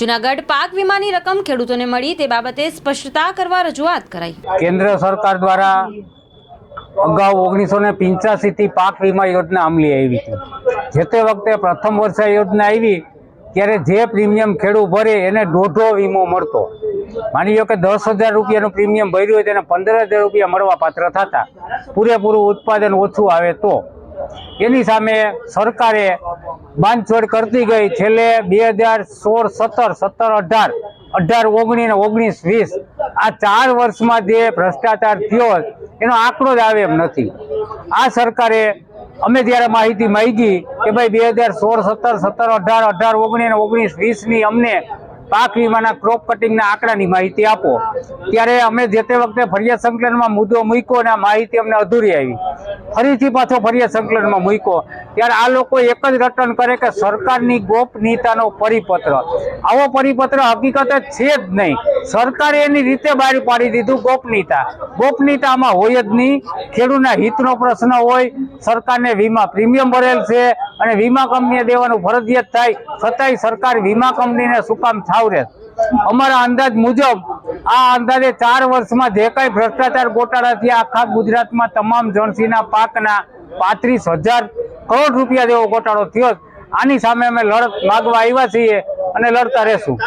જુનાગઢ પાક વીમાની રકમ ખેડૂતોને મળી તે બાબતે સ્પષ્ટતા કરવા રજૂઆત કરાઈ. કેન્દ્ર સરકાર દ્વારા અગાઉ ઓગણીસો ને થી પાક વીમા યોજના અમલી આવી હતી જે તે વખતે પ્રથમ વર્ષે યોજના આવી, ત્યારે જે પ્રીમિયમ ખેડૂત ભરે એને દોઢો વીમો મળતો. માની લો કે દસ હજાર રૂપિયાનું પ્રીમિયમ ભર્યું હોય તેને પંદર હજાર રૂપિયા મળવા પાત્ર થતા. પૂરેપૂરું ઉત્પાદન ઓછું આવે તો. એની સામે સરકારે બાંધછોડ કરતી ગઈ. છેલ્લે બે હજાર સોળ, સત્તર સત્તર અઢાર અઢાર ઓગણીસ ઓગણીસ વીસ, આ ચાર વર્ષમાં જે ભ્રષ્ટાચાર થયો એનો આંકડો જ આવે એમ નથી. આ સરકારે અમે જ્યારે માહિતી માગી કે ભાઈ બે હજાર સોળ, સત્તર સત્તર અઢાર અઢાર ઓગણીસ ઓગણીસ વીસની અમને પાક વીમાના ક્રોપ કટિંગના આંકડાની માહિતી આપો, ત્યારે અમે જે તે વખતે ફરિયાદ સંકલનમાં મુદ્દો મૂક્યો અને માહિતી અમને અધૂરી આવી. ફરીથી પાછો ફરિયાદ સંકલનમાં મૂક્યો. ત્યારે આ લોકો એક જ રટન કરે કે સરકારની ગોપનીયતાનો પરિપત્ર. આવો પરિપત્ર હકીકતે છે જ નહીં. સરકારે એની રીતે બહાર પાડી દીધું ગોપનીયતા. ગોપનીયતામાં હોય જ નહીં. ખેડૂતના હિતનો પ્રશ્ન હોય. સરકારને વીમા પ્રીમિયમ ભરેલ છે અને વીમા કંપનીએ દેવાનું ફરજિયાત થાય. છતાંય સરકાર વીમા કંપનીને શું કામ થાવરે? અમારા અંદાજ મુજબ આ અંદાજે ચાર વર્ષમાં જે કઈ ભ્રષ્ટાચાર ગોટાળા થયા, આખા ગુજરાતમાં તમામ જણસીના પાકના પાંત્રીસ હજાર કરોડ રૂપિયા જેવો ગોટાળો થયો. આની સામે અમે લડત માગવા આવ્યા છીએ અને લડતા રહેશું.